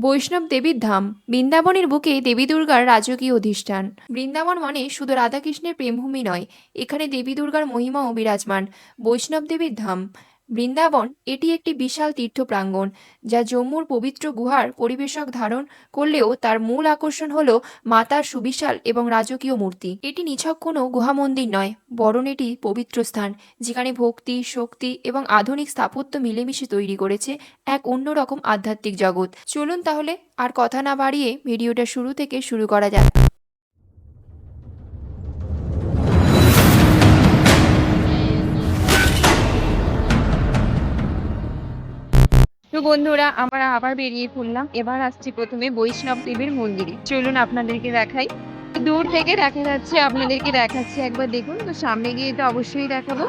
বৈষ্ণব দেবীর ধাম। বৃন্দাবনের বুকে দেবী দুর্গার রাজকীয় অধিষ্ঠান। বৃন্দাবন মানে শুধু রাধাকৃষ্ণের প্রেমভূমি নয়, এখানে দেবী দুর্গার মহিমাও বিরাজমান। বৈষ্ণব দেবীর ধাম। বৃন্দাবন এটি একটি বিশাল তীর্থ প্রাঙ্গণ যা জম্মুর পবিত্র গুহার পরিবেশক ধারণ করলেও তার মূল আকর্ষণ হল মাতার সুবিশাল এবং রাজকীয় মূর্তি। এটি নিছক কোনো গুহা মন্দির নয়, বরং এটি পবিত্র স্থান, যেখানে ভক্তি, শক্তি এবং আধুনিক স্থাপত্য মিলেমিশে তৈরি করেছে এক অন্যরকম আধ্যাত্মিক জগৎ। চলুন তাহলে আর কথা না বাড়িয়ে ভিডিওটা শুরু থেকে শুরু করা যাক। বন্ধুরা, আমরা আবার বেরিয়ে পড়লাম। এবার আসছি প্রথমে বৈষ্ণব দেবীর মন্দিরে। চলুন আপনাদেরকে দেখাই। দূর থেকে দেখা যাচ্ছে, আপনাদেরকে দেখাচ্ছি একবার। দেখুন, তো সামনে গিয়ে তো অবশ্যই দেখাবো।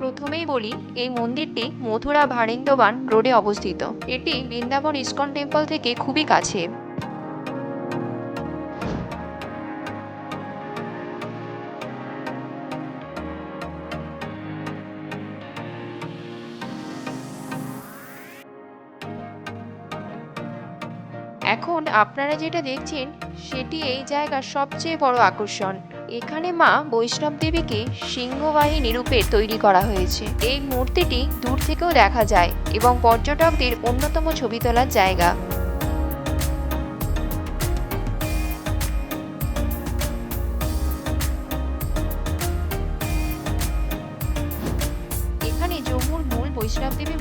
প্রথমেই বলি, এই মন্দিরটি মথুরা ভারিন্দবান রোডে অবস্থিত। এটি বৃন্দাবন ইস্কন টেম্পল থেকে খুবই কাছে। এখন আপনারা যেটা দেখছেন, সেটি এই জায়গার সবচেয়ে বড় আকর্ষণ। এখানে মা বৈষ্ণব দেবীকে সিংহবাহিনী রূপে তৈরি করা হয়েছে। এই মূর্তিটি দূর থেকেও দেখা যায় এবং পর্যটকদের অন্যতম ছবি তোলার জায়গা। এখানে জম্মুর মূল বৈষ্ণব দেবী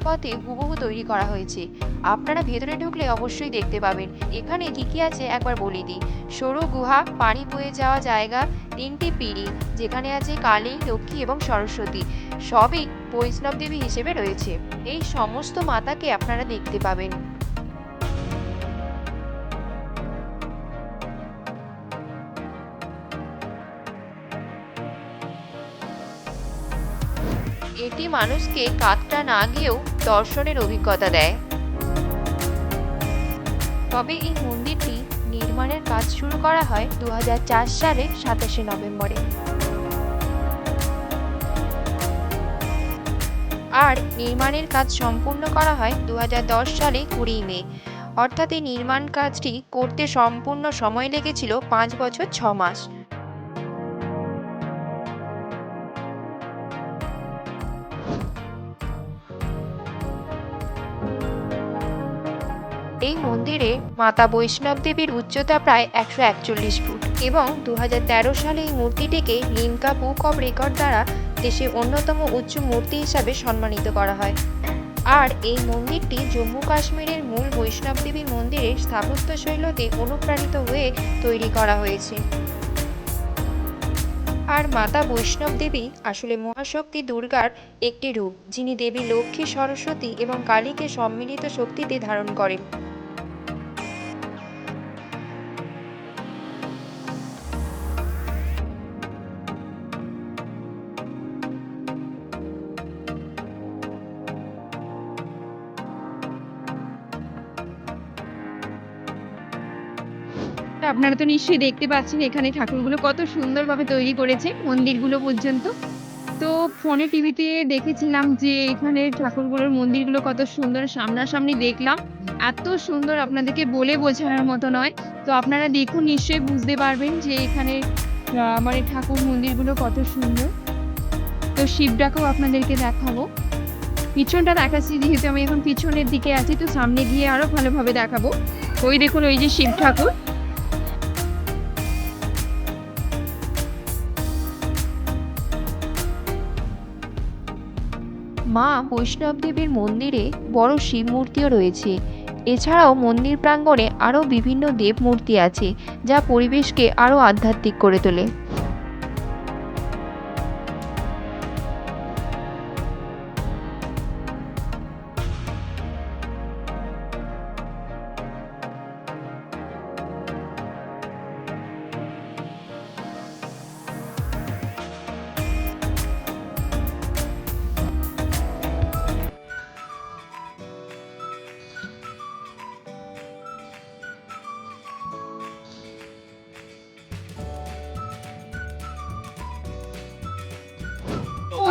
গুহাপথে হুবহু তৈরি করা হয়েছে। আপনারা ভেতরে ঢুকলে অবশ্যই দেখতে পাবেন। এখানে কি কি আছে একবার বলি দিই। সরু গুহা, পানি বয়ে যাওয়া জায়গা, তিনটি পিড়ি, যেখানে আছে কালী, লক্ষ্মী এবং সরস্বতী। সবই বৈষ্ণব দেবী হিসেবে রয়েছে। এই সমস্ত মাতাকে আপনারা দেখতে পাবেন। এটি মানুষকে কাতটা না গিয়েও দর্শনের অভিজ্ঞতা দেয়। তবে এই মন্দিরটি নির্মাণের কাজ শুরু করা হয় দু হাজার চার সালে সাতাশে নভেম্বরে। আর নির্মাণের কাজ সম্পূর্ণ করা হয় দু হাজার দশ সালে কুড়ি মে। অর্থাৎ এই নির্মাণ কাজটি করতে সম্পূর্ণ সময় লেগেছিল পাঁচ বছর ছ মাস। এই মন্দিরে মাতা বৈষ্ণব দেবীর উচ্চতা প্রায় একশো একচল্লিশ ফুট এবং দু হাজার তেরো সালে এই মূর্তিটিকে লিমকা বুক অব রেকর্ড দ্বারা দেশের অন্যতম উচ্চ মূর্তি হিসাবে সম্মানিত করা হয়। আর এই মন্দিরটি জম্মু কাশ্মীরের মূল বৈষ্ণব দেবী মন্দিরের স্থাপত্য শৈলতে অনুপ্রাণিত হয়ে তৈরি করা হয়েছে। আর মাতা বৈষ্ণব দেবী আসলে মহাশক্তি দুর্গার একটি রূপ, যিনি দেবী লক্ষ্মী, সরস্বতী এবং কালীকে সম্মিলিত শক্তিতে ধারণ করেন। আপনারা তো নিশ্চয়ই দেখতে পাচ্ছেন এখানে ঠাকুরগুলো কত সুন্দরভাবে তৈরি করেছে মন্দিরগুলো পর্যন্ত। তো ফোনে টিভিতে দেখেছিলাম যে এখানে ঠাকুরগুলোর মন্দিরগুলো কত সুন্দর সামনাসামনি দেখলাম। এত সুন্দর আপনাদেরকে বলে বোঝানোর মতো নয়। তো আপনারা দেখুন, নিশ্চয়ই বুঝতে পারবেন যে এখানে মানে ঠাকুর মন্দিরগুলো কত সুন্দর। তো শিবটাকেও আপনাদেরকে দেখাবো। পিছনটা দেখাচ্ছি, যেহেতু আমি এখন পিছনের দিকে আছি, তো সামনে গিয়ে আরও ভালোভাবে দেখাবো। ওই দেখুন, ওই যে শিব ঠাকুর। মা বৈষ্ণব দেবীর মন্দিরে বড় শিব মূর্তিও রয়েছে। এছাড়াও মন্দির প্রাঙ্গণে আরও বিভিন্ন দেব মূর্তি আছে, যা পরিবেশকে আরও আধ্যাত্মিক করে তোলে।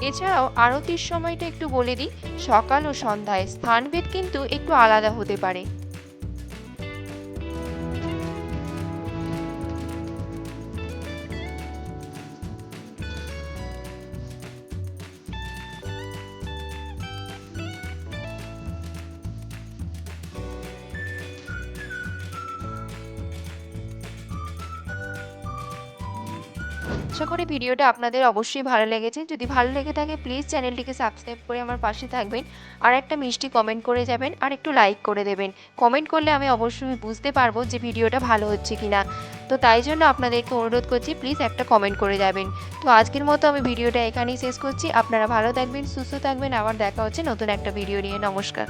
এছাড়াও আরতির সময়টা একটু বলে দিই, সকাল ও সন্ধ্যায় স্থানভেদ কিন্তু একটু আলাদা হতে পারে। আশা করি ভিডিওটা আপনাদের অবশ্যই ভালো লেগেছে। যদি ভালো লেগে থাকে প্লিজ চ্যানেলটিকে সাবস্ক্রাইব করে আমার পাশে থাকবেন। আর একটা মিষ্টি কমেন্ট করে যাবেন, আর একটু লাইক করে দেবেন। কমেন্ট করলে আমি অবশ্যই বুঝতে পারব যে ভিডিওটা ভালো হচ্ছে কিনা। তো তাই জন্য আপনাদেরকে অনুরোধ করছি প্লিজ একটা কমেন্ট করে যাবেন। তো আজকের মতো আমি ভিডিওটা এখানেই শেষ করছি। আপনারা ভালো থাকবেন, সুস্থ থাকবেন। আবার দেখা হচ্ছে নতুন একটা ভিডিও নিয়ে। নমস্কার।